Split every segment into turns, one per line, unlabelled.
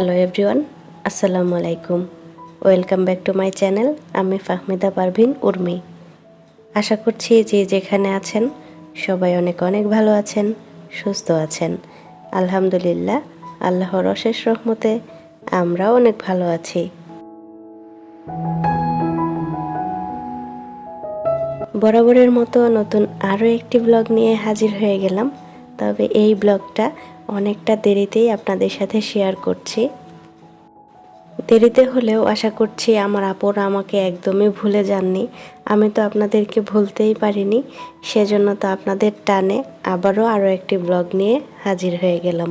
Hello everyone আসসালামু আলাইকুম welcome back to my channel আমি ফাহমিদা পারভিন উর্মি। আশা করছি যে যেখানে আছেন, সবাই অনেক অনেক ভালো আছেন, সুস্থ আছেন। আলহামদুলিল্লাহ, আল্লাহর অশেষ রহমতে আমরাও অনেক ভালো আছি। বরাবরের মতো নতুন আরও একটি ব্লগ নিয়ে হাজির হয়ে গেলাম। তবে এই ব্লগটা অনেকটা দেরিতেই আপনাদের সাথে শেয়ার করছি। দেরিতে হলেও আশা করছি আমার আপুরা আমাকে একদমই ভুলে যাননি। আমি তো আপনাদেরকে ভুলতেই পারিনি, সেজন্য তো আপনাদের টানে আবারও আরও একটি ব্লগ নিয়ে হাজির হয়ে গেলাম।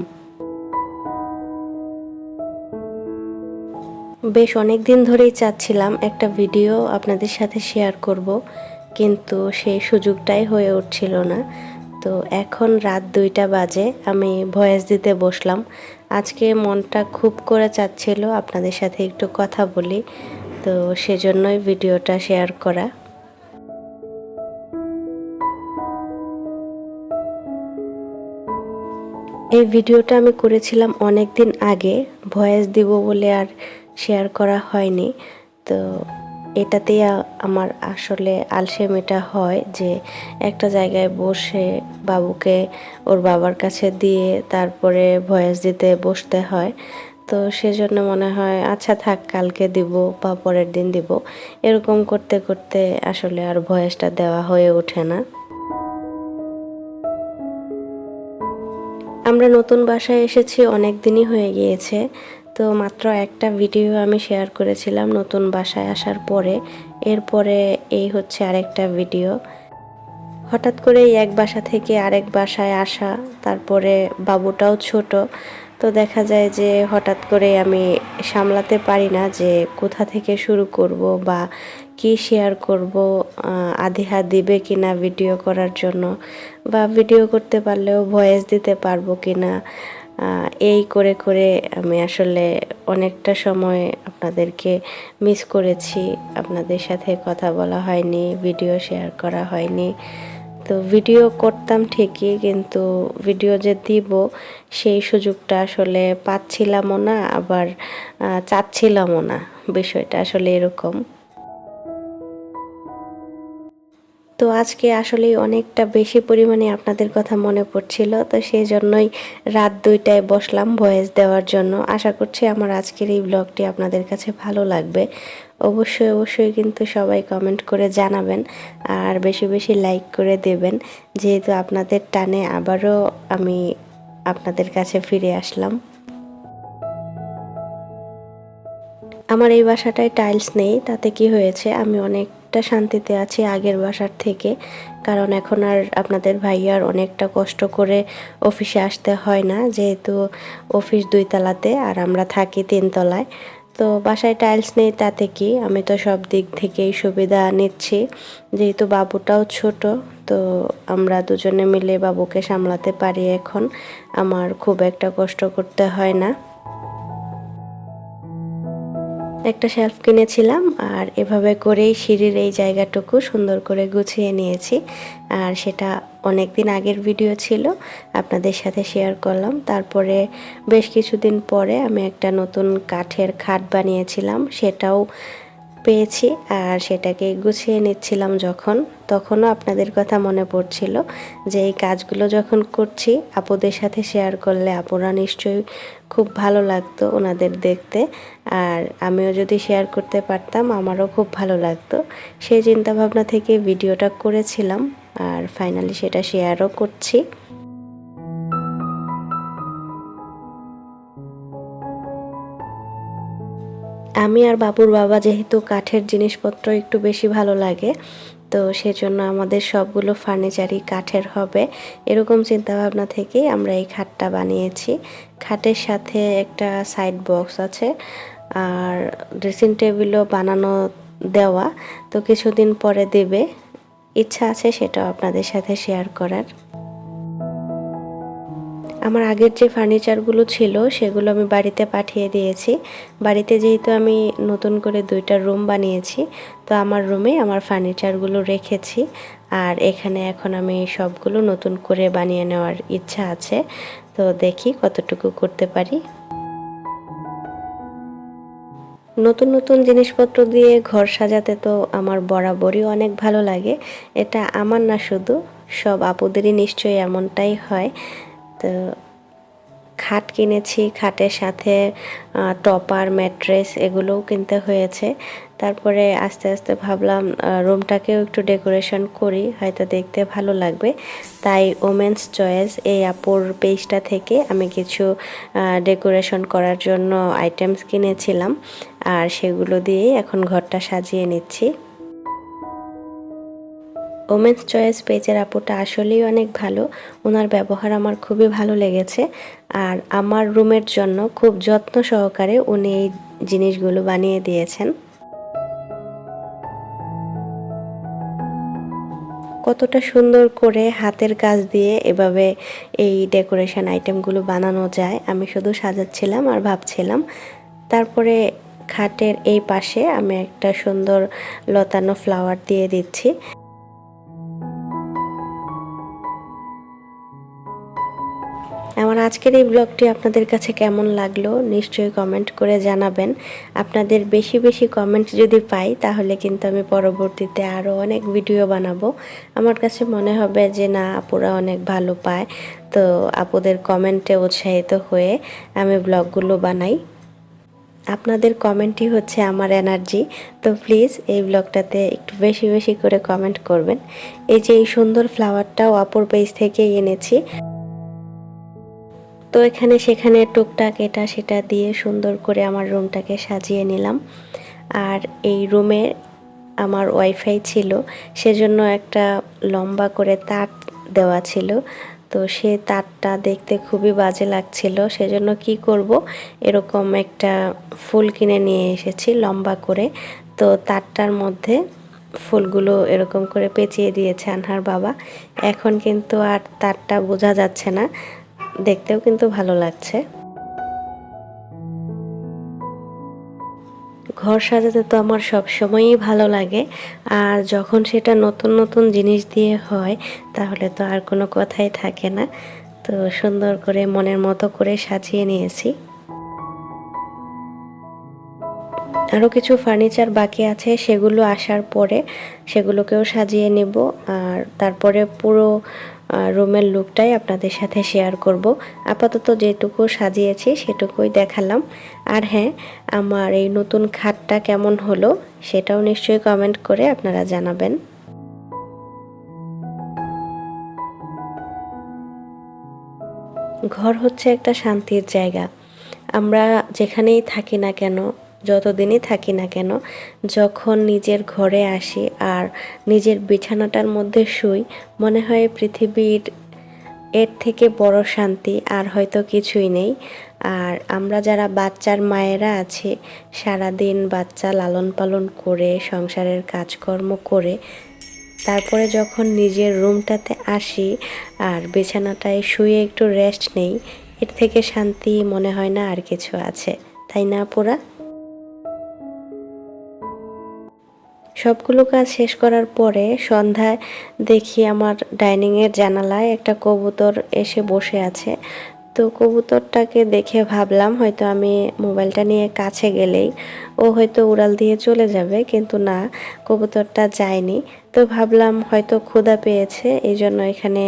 বেশ অনেক দিন ধরেই চাচ্ছিলাম একটা ভিডিও আপনাদের সাথে শেয়ার করব, কিন্তু সেই সুযোগটাই হয়ে উঠছিল না। তো এখন রাত দুইটা বাজে, আমি ভয়েস দিতে বসলাম। আজকে মনটা খুব করে চাচ্ছিল আপনাদের সাথে একটু কথা বলি, তো সেজন্যই ভিডিওটা শেয়ার করা। এই ভিডিওটা আমি করেছিলাম অনেক দিন আগে, ভয়েস দিব বলে আর শেয়ার করা হয়নি, তো এটাতেই আমার আসলে আলসেমিটা হয় যে একটা জায়গায় বসে বাবুকে ওর বাবার কাছে দিয়ে তারপরে ভয়েস দিতে বসতে হয়। তো সেজন্য মনে হয় আচ্ছা থাক, কালকে দিব বা পরের দিন দিব। এরকম করতে করতে আসলে আর ভয়েসটা দেওয়া হয়ে ওঠে না। আমরা নতুন বাসায় এসেছি, অনেক দিনই হয়ে গিয়েছে। তো মাত্র একটা ভিডিও আমি শেয়ার করেছিলাম নতুন বাসায় আসার পরে। এরপরে এই হচ্ছে আরেকটা ভিডিও। হঠাৎ করে এক বাসা থেকে আরেক বাসায় আসা, তারপরে বাবুটাও ছোট। তো দেখা যায় যে হঠাৎ করে আমি সামলাতে পারি না যে কোথা থেকে শুরু করব বা কি শেয়ার করব আধিহা দিবে কিনা ভিডিও করার জন্য বা ভিডিও করতে পারলেও ভয়েস দিতে পারব কিনা। এই করে করে আমি আসলে অনেকটা সময় আপনাদেরকে মিস করেছি। আপনাদের সাথে কথা বলা হয়নি ভিডিও শেয়ার করা হয়নি। তো ভিডিও করতাম ঠিকই, কিন্তু ভিডিও যে দিব, সেই সুযোগটা আসলে পাচ্ছিলামও না, আবার চাচ্ছিলামও না। বিষয়টা আসলে এরকম। তো আজকে আসলে অনেকটা বেশি পরিমাণে আপনাদের কথা মনে পড়ছিল, তো সেই জন্যই রাত দুইটায় বসলাম ভয়েস দেওয়ার জন্য। আশা করছি আমার আজকের এই ব্লগটি আপনাদের কাছে ভালো লাগবে। অবশ্যই অবশ্যই কিন্তু সবাই কমেন্ট করে জানাবেন আর বেশি বেশি লাইক করে দেবেন। যেহেতু আপনাদের টানে আবারও আমি আপনাদের কাছে ফিরে আসলাম। আমার এই বাসাটায় টাইলস নেই, তাতে কি হয়েছে আমি অনেকটা শান্তিতে আছি আগের বাসার থেকে। কারণ এখন আর আপনাদের ভাইয়ার অনেকটা কষ্ট করে অফিসে আসতে হয় না, যেহেতু অফিস দুই তলাতে আর আমরা থাকি তিনতলায় তো বাসায় টাইলস নেই তাতে কি? আমি তো সব দিক থেকেই সুবিধা নিচ্ছি। যেহেতু বাবুটাও ছোট, তো আমরা দুজনে মিলে বাবুকে সামলাতে পারি এখন। আমার খুব একটা কষ্ট করতে হয় না। একটা শেলফ কিনেছিলাম আর এভাবে করেই সিঁড়ির এই জায়গাটুকু সুন্দর করে গুছিয়ে নিয়েছি। আর সেটা অনেক দিন আগের ভিডিও ছিল, আপনাদের সাথে শেয়ার করলাম। তারপরে বেশ কিছুদিন পরে আমি একটা নতুন কাঠের খাট বানিয়েছিলাম, সেটাও পেয়েছি আর সেটাকে গুছিয়ে নিচ্ছিলাম যখন। তখনও আপনাদের কথা মনে পড়ছিল যে এই কাজগুলো যখন করছি, আপুদের সাথে শেয়ার করলে আপুরা নিশ্চয়ই খুব ভালো লাগতো ওনাদের দেখতে। আর আমিও যদি শেয়ার করতে পারতাম, আমারও খুব ভালো লাগতো। সেই চিন্তাভাবনা থেকে ভিডিওটা করেছিলাম আর ফাইনালি সেটা শেয়ারও করছি। আমি আর বাবুর বাবা যেহেতু কাঠের জিনিসপত্র একটু বেশি ভালো লাগে তো সেজন্য আমাদের সবগুলো ফার্নিচারই কাঠের হবে। এরকম চিন্তাভাবনা থেকেই আমরা এই খাটটা বানিয়েছি। খাটের সাথে একটা সাইড বক্স আছে আর ড্রেসিং টেবিলও বানানো দেওয়া। তো কিছুদিন পরে দেবে। ইচ্ছা আছে সেটাও আপনাদের সাথে শেয়ার করার। আমার আগের যে ফার্নিচারগুলো ছিল, সেগুলো আমি বাড়িতে পাঠিয়ে দিয়েছি। বাড়িতে যেহেতু আমি নতুন করে দুইটা রুম বানিয়েছি, তো আমার রুমে আমার ফার্নিচারগুলো রেখেছি। আর এখানে এখন আমি সবগুলো নতুন করে বানিয়ে নেওয়ার ইচ্ছা আছে। তো দেখি কতটুকু করতে পারি। নতুন নতুন জিনিসপত্র দিয়ে ঘর সাজাতে তো আমার বরাবরই অনেক ভালো লাগে। এটা আমার না শুধু, সব আপুদেরই নিশ্চয়ই এমনটাই হয়। তো খাট কিনেছি, খাটের সাথে টপার, ম্যাট্রেস এগুলোও কিনতে হয়েছে। তারপরে আস্তে আস্তে ভাবলাম রুমটাকেও একটু ডেকোরেশন করি, হয়তো দেখতে ভালো লাগবে। তাই ওমেন্স চয়েস এই আপুর পেজটা থেকে আমি কিছু ডেকোরেশন করার জন্য আইটেমস কিনেছিলাম। আর সেগুলো দিয়েই এখন ঘরটা সাজিয়ে নিচ্ছি। ওমেন্স চয়েস পেজের আপুটা আসলেই অনেক ভালো। ওনার ব্যবহার আমার খুবই ভালো লেগেছে। আর আমার রুমের জন্য খুব যত্ন সহকারে উনি এই জিনিসগুলো বানিয়ে দিয়েছেন। কতটা সুন্দর করে হাতের কাজ দিয়ে এভাবে এই ডেকোরেশন আইটেমগুলো বানানো যায়। আমি শুধু সাজাচ্ছিলাম আর ভাবছিলাম। তারপরে খাটের এই পাশে আমি একটা সুন্দর লতানো ফ্লাওয়ার দিয়ে দিচ্ছি। আমার আজকের এই ব্লগটি আপনাদের কাছে কেমন লাগল, নিশ্চয়ই কমেন্ট করে জানাবেন। আপনাদের বেশি বেশি কমেন্ট যদি পাই, তাহলে কিন্তু আমি পরবর্তীতে আরও অনেক ভিডিও বানাবো। আমার কাছে মনে হবে যে, না, আপুরা অনেক ভালো পায়। তো আপুদের কমেন্টে উৎসাহিত হয়ে আমি ব্লগগুলো বানাই। আপনাদের কমেন্টই হচ্ছে আমার এনার্জি তো প্লিজ এই ব্লগটাতে একটু বেশি বেশি করে কমেন্ট করবেন। এই যে এই সুন্দর ফ্লাওয়ারটাও অপর পেজ থেকেই এনেছি। তো এখানে সেখানে টুকটাক এটা সেটা দিয়ে সুন্দর করে আমার রুমটাকে সাজিয়ে নিলাম। আর এই রুমে আমার ওয়াইফাই ছিল, সেজন্য একটা লম্বা করে তার দেওয়া ছিল। তো সে তারটা দেখতে খুবই বাজে লাগছিল, সেজন্য কি করব? এরকম একটা ফুল কিনে নিয়ে এসেছি লম্বা করে। তো তারটার মধ্যে ফুলগুলো এরকম করে পেঁচিয়ে দিয়েছে আনহার বাবা। এখন কিন্তু আর তারটা বোঝা যাচ্ছে না। দেখতেও কিন্তু ভালো লাগছে। ঘর সাজাতে তো আমার সব সময়ই ভালো লাগে। আর যখন সেটা নতুন নতুন জিনিস দিয়ে হয়, তাহলে তো আর কোনো কথাই থাকে না। তো সুন্দর করে মনের মতো করে সাজিয়ে নিয়েছি। আরও কিছু ফার্নিচার বাকি আছে, সেগুলো আসার পরে সেগুলোকেও সাজিয়ে নেব। আর তারপরে পুরো রুমের লুকটাই আপনাদের সাথে শেয়ার করব। আপাতত যেটুকু সাজিয়েছি সেটুকুই দেখালাম। আর হ্যাঁ আমার এই নতুন খাটটা কেমন হলো সেটাও নিশ্চয়ই কমেন্ট করে আপনারা জানাবেন। ঘর হচ্ছে একটা শান্তির জায়গা। আমরা যেখানেই থাকি না কেন যতদিনই থাকি না কেন, যখন নিজের ঘরে আসি আর নিজের বিছানাটার মধ্যে শুই, মনে হয় পৃথিবীর এর থেকে বড় শান্তি আর হয়তো কিছুই নেই। আর আমরা যারা বাচ্চার মায়েরা আছি, সারাদিন বাচ্চা লালন পালন করে, সংসারের কাজকর্ম করে, তারপরে যখন নিজের রুমটাতে আসি আর বিছানাটায় শুয়ে একটু রেস্ট নেই, এর থেকে শান্তি মনে হয় না আর কিছু আছে। তাই না পুরা সবগুলো কাজ শেষ করার পরে সন্ধ্যায় দেখি আমার ডাইনিংয়ের জানালায় একটা কবুতর এসে বসে আছে। তো কবুতরটাকে দেখে ভাবলাম হয়তো আমি মোবাইলটা নিয়ে কাছে গেলেই ও হয়তো উড়াল দিয়ে চলে যাবে, কিন্তু না, কবুতরটা যায়নি। তো ভাবলাম হয়তো ক্ষুধা পেয়েছে এই জন্য এখানে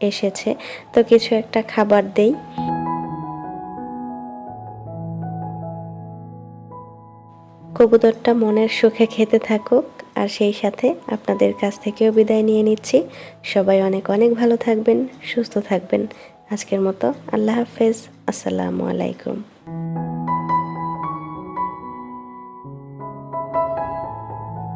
এসেছে। তো কিছু একটা খাবার দেই। কবুতরটা মনের সুখে খেতে থাকুক, আর সেই সাথে আপনাদের কাছ থেকেও বিদায় নিয়ে নিচ্ছি। সবাই অনেক অনেক ভালো থাকবেন, সুস্থ থাকবেন। আজকের মতো আল্লাহ হাফেজ, আসসালামু আলাইকুম।